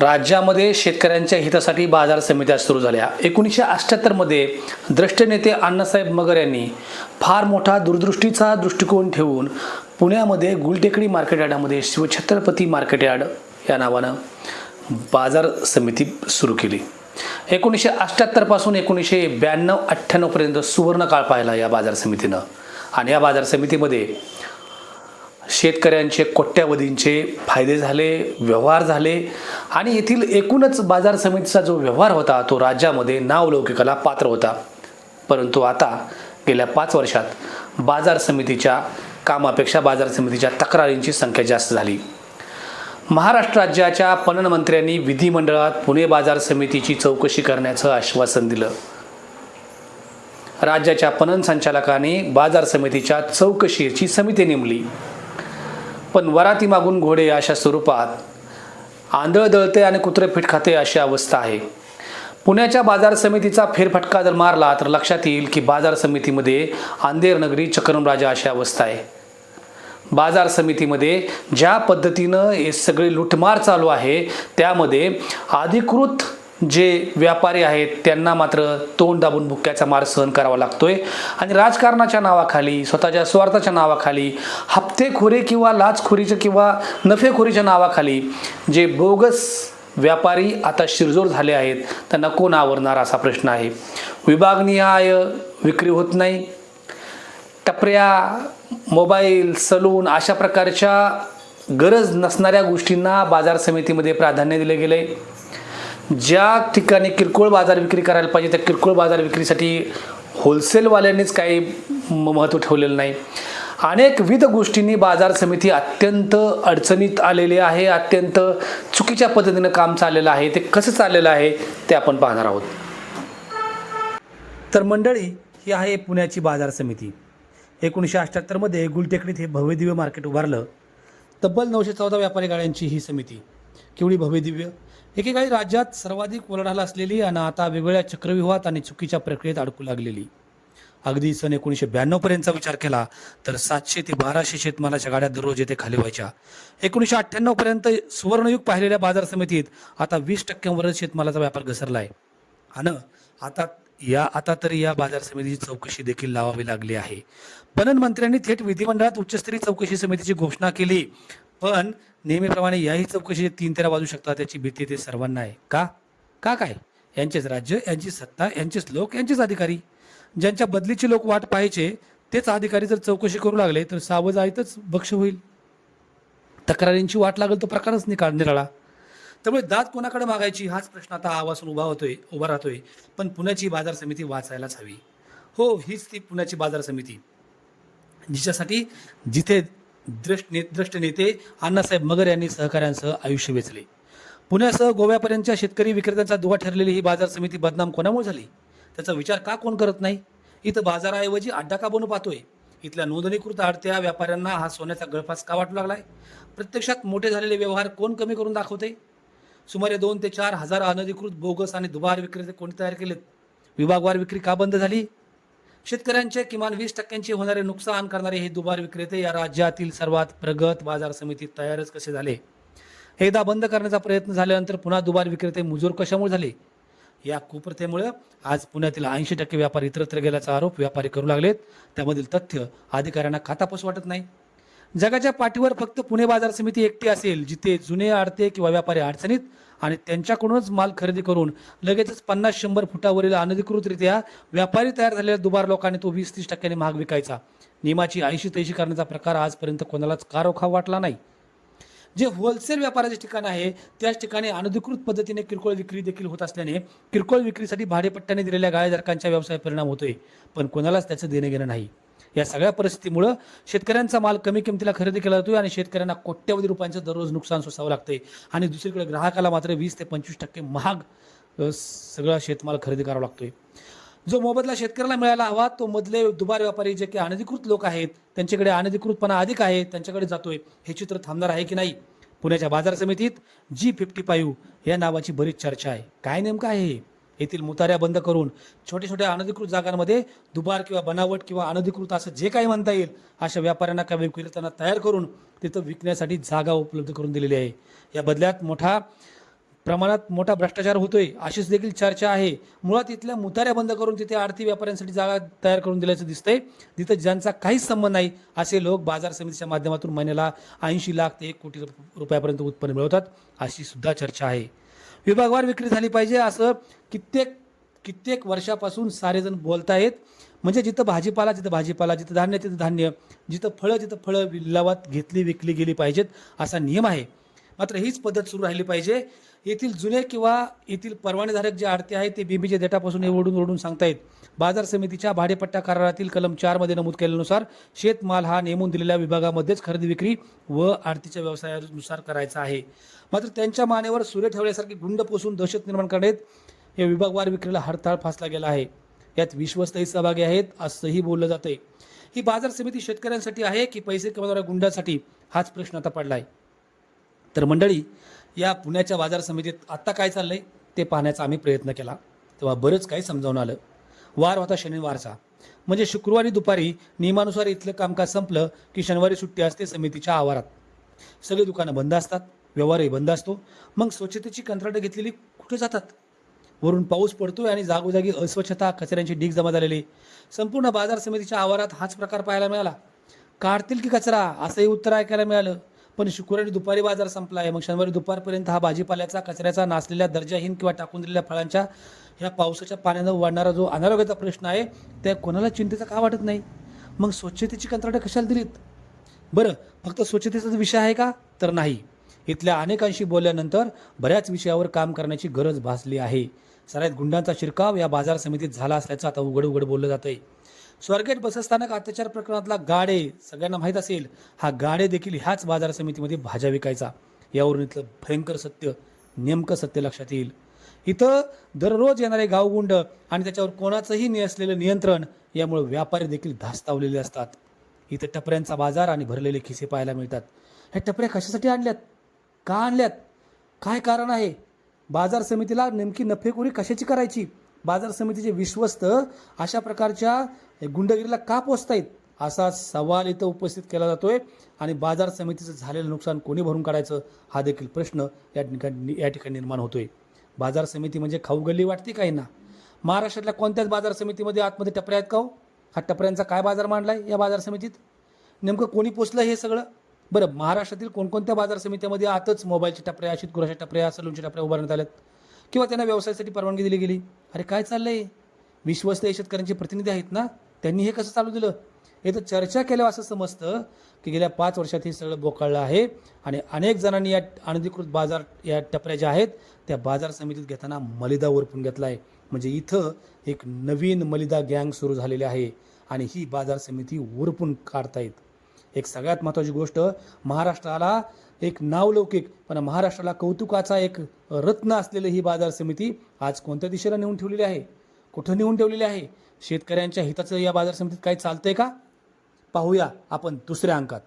राज्यामध्ये शेतकऱ्यांच्या हितासाठी बाजार समित्या सुरू झाल्या. एकोणीसशे अठ्ठ्याहत्तरमध्ये द्रष्ट नेते अण्णासाहेब मगर यांनी फार मोठा दूरदृष्टीचा दृष्टिकोन ठेवून पुण्यामध्ये गुलटेकडी मार्केट यार्डामध्ये शिवछत्रपती मार्केट यार्ड या नावानं बाजार समिती सुरू केली. एकोणीसशे अठ्ठ्याहत्तरपासून एकोणीसशे ब्याण्णव अठ्ठ्याण्णवपर्यंत सुवर्णकाळ पाहिला या बाजार समितीनं. आणि या बाजार समितीमध्ये शेतकऱ्यांचे कोट्यावधींचे फायदे झाले व्यवहार झाले आणि येथील एकूणच बाजार समितीचा जो व्यवहार होता तो राज्यामध्ये नावलौकिकाला पात्र होता. परंतु आता गेल्या पाच वर्षात बाजार समितीच्या कामापेक्षा बाजार समितीच्या तक्रारींची संख्या जास्त झाली. महाराष्ट्र राज्याच्या पणन मंत्र्यांनी विधिमंडळात पुणे बाजार समितीची चौकशी करण्याचं आश्वासन दिलं. राज्याच्या पणन संचालकाने बाजार समितीच्या चौकशीची समिती नेमली. पण वराती मागून घोडे अशा स्वरूपात आंधळ दळते आणि कुत्रे फिट खाते अशी अवस्था आहे. पुण्याच्या बाजार समितीचा फेरफटका जर मारला तर लक्षात येईल की बाजार समितीमध्ये आंधेर नगरी चक्रमराजा अशी अवस्था आहे. बाजार समितीमध्ये ज्या पद्धतीनं हे सगळे लुटमार चालू आहे त्यामध्ये अधिकृत जे व्यापारी आहेत त्यांना मात्र तोंड दाबून भुक्क्याचा मार सहन करावा लागतोय. आणि राजकारणाच्या नावाखाली स्वतःच्या स्वार्थाच्या नावाखाली हप्तेखोरी किंवा लाचखोरीच्या किंवा नफेखोरीच्या नावाखाली जे बोगस व्यापारी आता शिरजोर झाले आहेत त्यांना कोण आवरणार असा प्रश्न आहे? विभागनिहाय विक्री होत नाही. टपऱ्या मोबाईल सलून अशा प्रकारच्या गरज नसणाऱ्या गोष्टींना बाजार समितीमध्ये प्राधान्य दिले गेले. ज्या ठिकाणी किरकोळ बाजार विक्री करायला पाहिजे त्या किरकोळ बाजार विक्रीसाठी होलसेलवाल्यांनीच काही म- महत्त्व ठेवलेलं नाही. अनेकविध गोष्टींनी बाजार समिती अत्यंत अडचणीत आलेली आहे अत्यंत चुकीच्या पद्धतीनं काम चाललेलं आहे. ते कसं चाललेलं आहे ते आपण पाहणार आहोत. तर मंडळी ही आहे पुण्याची बाजार समिती. एकोणीसशे अठ्ठ्याहत्तरमध्ये गुलटेकडीत हे भव्यदिव्य मार्केट उभारलं. तब्बल नऊशे चौदा व्यापारी गाड्यांची ही समिती. केवढी भव्यदिव्य एकेकाळी राज्यात सर्वाधिक वरढाला असलेली आणि आता वेगवेगळ्या चक्रव्यूहात आणि चुकीच्या प्रक्रियेत अडकू लागलेली. अगदी सन एकोणीसशे ब्याण्णवपर्यंतचा विचार केला तर सातशे ते बाराशे शेतमालाच्या गाड्या दररोज येथे खाली व्हायच्या. एकोणीसशे अठ्ठ्याण्णवपर्यंत सुवर्णयुग पाहिलेल्या बाजार समितीत आता वीस टक्क्यांवरच शेतमालाचा व्यापार घसरला आहे आणि आता या आता तरी या बाजार समितीची चौकशी देखील लावावी लागली आहे. पणन मंत्र्यांनी थेट विधिमंडळात उच्चस्तरीय चौकशी समितीची घोषणा केली. पण नेहमीप्रमाणे याही चौकशीचे तीन तेरा बाजू शकतात याची भीती ते सर्वांना आहे. का? का काय? यांचेच राज्य यांची सत्ता यांचेच लोक यांचेच अधिकारी. ज्यांच्या बदलीची लोक वाट पाहायचे तेच अधिकारी जर चौकशी करू लागले तर सावज आहेतच भक्ष होईल. तक्रारींची वाट लागेल तो प्रकारच निकाल निराळा. त्यामुळे दाद कोणाकडे मागायची? हाच प्रश्न आता आवासून उभा होतोय उभा राहतोय. पण पुण्याची बाजार समिती वाचायलाच हवी. हो हीच ती पुण्याची बाजार समिती. जिच्यासाठी जिथे द्रष्ट ने द्रष्ट नेते अण्णासाहेब मगर यांनी सहकाऱ्यांसह आयुष्य वेचले. पुण्यासह गोव्यापर्यंतच्या शेतकरी विक्रेत्यांचा दुवा ठरलेली ही बाजार समिती बदनाम कोणामुळे झाली? त्याचा विचार का कोण करत नाही? इथं बाजाराऐवजी अड्डा का बनू पाहतोय. इथल्या नोंदणीकृत आडत्या व्यापाऱ्यांना हा सोन्याचा गळफास का वाटू लागलाय? प्रत्यक्षात मोठे झालेले व्यवहार कोण कमी करून दाखवते? सुमारे दोन ते चार हजार अनधिकृत बोगस आणि दुबार विक्रेते कोणी तयार केलेत? विभागवार विक्री का बंद झाली? शेतकऱ्यांचे किमान वीस टक्क्यांचे होणारे नुकसान करणारे हे दुबार विक्रेते या राज्यातील सर्वात प्रगत बाजार समितीत तयारच कसे झाले? एकदा बंद करण्याचा प्रयत्न झाल्यानंतर पुन्हा दुबार विक्रेते मुजोर कशामुळे झाले? या कुप्रथेमुळे आज पुण्यातील ऐंशी टक्के व्यापारी इतरत्र गेल्याचा आरोप व्यापारी करू लागलेत. त्यामधील तथ्य अधिकाऱ्यांना खातापस वाटत नाही. जगाच्या पाठीवर फक्त पुणे बाजार समिती एकटी असेल जिथे जुने आडते किंवा व्यापारी अडचणीत आणि त्यांच्याकडूनच माल खरेदी करून लगेचच पन्नास शंभर फुटावरील अनधिकृतरित्या व्यापारी तयार झालेल्या दुबार लोकांनी तो वीस तीस टक्क्यांनी महाग विकायचा. नियमाची ऐंशी तैशी करण्याचा प्रकार आजपर्यंत कोणालाच कारोखा वाटला नाही. जे होलसेल व्यापाराचे ठिकाण आहे त्याच ठिकाणी अनधिकृत पद्धतीने किरकोळ विक्री देखील होत असल्याने किरकोळ विक्रीसाठी भाडेपट्ट्याने दिलेल्या गाळेधारकांच्या व्यवसाय परिणाम होतोय. पण कोणालाच त्याचं देणं घेणं नाही. या सगळ्या परिस्थितीमुळं शेतकऱ्यांचा माल कमी किमतीला खरेदी केला जातोय आणि शेतकऱ्यांना कोट्यवधी रुपयांचं दररोज नुकसान सोसावं लागते आणि दुसरीकडे ग्राहकाला मात्र वीस ते पंचवीस टक्के महाग सगळा शेतमाल खरेदी करावा लागतोय. जो मोबदला शेतकऱ्याला मिळायला हवा तो मधले दुबार व्यापारी जे काही अनधिकृत लोक आहेत त्यांच्याकडे अनधिकृतपणा अधिक आहे त्यांच्याकडे जातोय हे चित्र थांबणार आहे की नाही? पुण्याच्या बाजार समितीत जी फिफ्टी फाईव्ह या नावाची बरीच चर्चा आहे. काय नेमकं आहे हे? येथील मुताऱ्या बंद करून छोट्या छोट्या अनधिकृत जागांमध्ये दुबार किंवा बनावट किंवा अनधिकृत असं जे काही म्हणता येईल अशा व्यापाऱ्यांना किंवा विक्रेत्यांना तयार करून तिथं विकण्यासाठी जागा उपलब्ध करून दिलेली आहे. या बदल्यात मोठा प्रमाणात मोठा भ्रष्टाचार होतोय अशीच देखील चर्चा आहे. मुळात इथल्या मुताऱ्या बंद करून तिथे आरती व्यापाऱ्यांसाठी जागा तयार करून दिल्याचं दिसतंय. तिथं ज्यांचा काहीच संबंध नाही असे लोक बाजार समितीच्या माध्यमातून महिन्याला ऐंशी लाख ते एक कोटी रुपयापर्यंत उत्पन्न मिळवतात अशी सुद्धा चर्चा आहे. विभागवार विक्री झाली पाहिजे असं कित्येक कित्येक वर्षापासून सारेजण बोलतायत. म्हणजे जिथं भाजीपाला जिथं भाजीपाला जिथं धान्य तिथं धान्य जिथं फळं जिथं फळं लिलावात घेतली विकली गेली पाहिजेत असा नियम आहे. मात्र हीच पद्धत सुरू राहिली पाहिजे. येथील जुने किंवा येथील परवानेधारक जे आडते आहेत ते बीबीच्या डेटापासून हे ओढून ओढून सांगतायत. बाजार समितीच्या भाडेपट्टा करारातील कलम चारमध्ये नमूद केल्यानुसार शेतमाल हा नेमून दिलेल्या विभागामध्येच खरेदी विक्री व आरतीच्या व्यवसायानुसार करायचा आहे. मात्र त्यांच्या मानेवर सूर्य ठेवल्यासारखे गुंड पोसून दहशत निर्माण करण्यात या विभागवार विक्रीला हरताळ फासला गेला आहे. यात विश्वस्तही सहभागी आहेत असंही बोललं जातंय. ही बाजार समिती शेतकऱ्यांसाठी आहे की पैसे कमावणाऱ्या गुंडासाठी? हाच प्रश्न आता पडला आहे तर मंडळी या पुण्याच्या बाजार समितीत आत्ता काय चाललं आहे ते पाहण्याचा आम्ही प्रयत्न केला. तेव्हा बरंच काही समजावून आलं. वार होता शनिवारचा. म्हणजे शुक्रवारी दुपारी नियमानुसार इथलं कामकाज संपलं की शनिवारी सुट्टी असते समितीच्या आवारात. सगळी दुकानं बंद असतात व्यवहारही बंद असतो. मग स्वच्छतेची कंत्राटं घेतलेली कुठे जातात? वरून पाऊस पडतोय आणि जागोजागी अस्वच्छता कचऱ्यांची ढीग जमा झालेली. संपूर्ण बाजार समितीच्या आवारात हाच प्रकार पाहायला मिळाला. काढतील की कचरा? असंही उत्तर ऐकायला मिळालं. पण शुक्रवारी दुपारी बाजार संपला आहे. मग शनिवारी दुपारपर्यंत हा भाजीपाल्याचा कचऱ्याचा नासलेल्या दर्जाहीन किंवा टाकून दिलेल्या फळांच्या ह्या पावसाच्या पाण्यानं वाढणारा जो अनारोग्याचा प्रश्न आहे त्या कोणाला चिंतेचा का वाटत नाही? मग स्वच्छतेची कंत्राटं कशाला दिलीत? बरं फक्त स्वच्छतेचाच विषय आहे का? तर नाही. इथल्या अनेकांशी बोलल्यानंतर बऱ्याच विषयावर काम करण्याची गरज भासली आहे. सगळ्यात गुंडांचा शिरकाव या बाजार समितीत झाला असल्याचं आता उघड उघड बोललं जातंय. स्वारगेट बसस्थानक अत्याचार प्रकरणातला गाडे सगळ्यांना माहीत असेल हा गाडे देखील ह्याच बाजार समितीमध्ये भाज्या विकायचा. यावरून इथलं भयंकर सत्य नेमकं सत्य लक्षात येईल. इथं दररोज येणारे गावगुंड आणि त्याच्यावर कोणाचंही नसलेलं नियंत्रण यामुळे व्यापारी देखील धास्तावलेले असतात. इथं टपऱ्यांचा बाजार आणि भरलेले खिसे पाहायला मिळतात. ह्या टपऱ्या कशासाठी आणल्यात? का आणल्यात? काय कारण आहे? बाजार समितीला नेमकी नफेखोरी कशाची करायची? बाजार समितीचे विश्वस्त अशा प्रकारच्या गुंडगिरीला का पोचतायत असा सवाल इथं उपस्थित केला जातोय आणि बाजार समितीचं झालेलं नुकसान कोणी भरून काढायचं हा देखील प्रश्न या ठिकाणी या ठिकाणी निर्माण होतोय. बाजार समिती म्हणजे खाऊ गल्ली वाटते काही ना महाराष्ट्रातल्या कोणत्याच बाजार समितीमध्ये आतमध्ये टपऱ्या आहेत का हो? हा टपऱ्यांचा काय बाजार मांडलाय या बाजार समितीत? नेमकं कोणी पोचलं हे सगळं? बरं महाराष्ट्रातील कोणकोणत्या बाजार समित्यामध्ये आतच मोबाईलच्या टपऱ्या शीतगृहाच्या टपऱ्या सलूनच्या टपऱ्या उभारण्यात आल्यात? किंवा त्यांना व्यवसायासाठी परवानगी दिली गेली? अरे काय चाललंय? विश्वस्त शेतकऱ्यांचे प्रतिनिधी आहेत ना? त्यांनी हे कसं चालू दिलं? हे तर चर्चा केल्यावर असं समजतं की गेल्या पाच वर्षात हे सगळं बोकाळलं आहे आणि अनेक जणांनी या अनधिकृत बाजार या टपऱ्या ज्या आहेत त्या बाजार समितीत घेताना मलिदा ओरपून घेतला आहे म्हणजे इथं एक नवीन मलिदा गँग सुरू झालेली आहे आणि ही बाजार समिती ओरपून काढतायत. एक सगळ्यात महत्त्वाची गोष्ट महाराष्ट्राला एक नावलौकिक पण महाराष्ट्राला कौतुकाचा एक रत्न असलेली ही बाजार समिती आज कोणत्या दिशेला नेऊन ठेवलेली आहे? कुठं नेऊन ठेवलेली आहे? शेतकऱ्यांच्या हिताचं या बाजार समितीत काही चालतंय का? पाहूया आपण दुसऱ्या अंकात.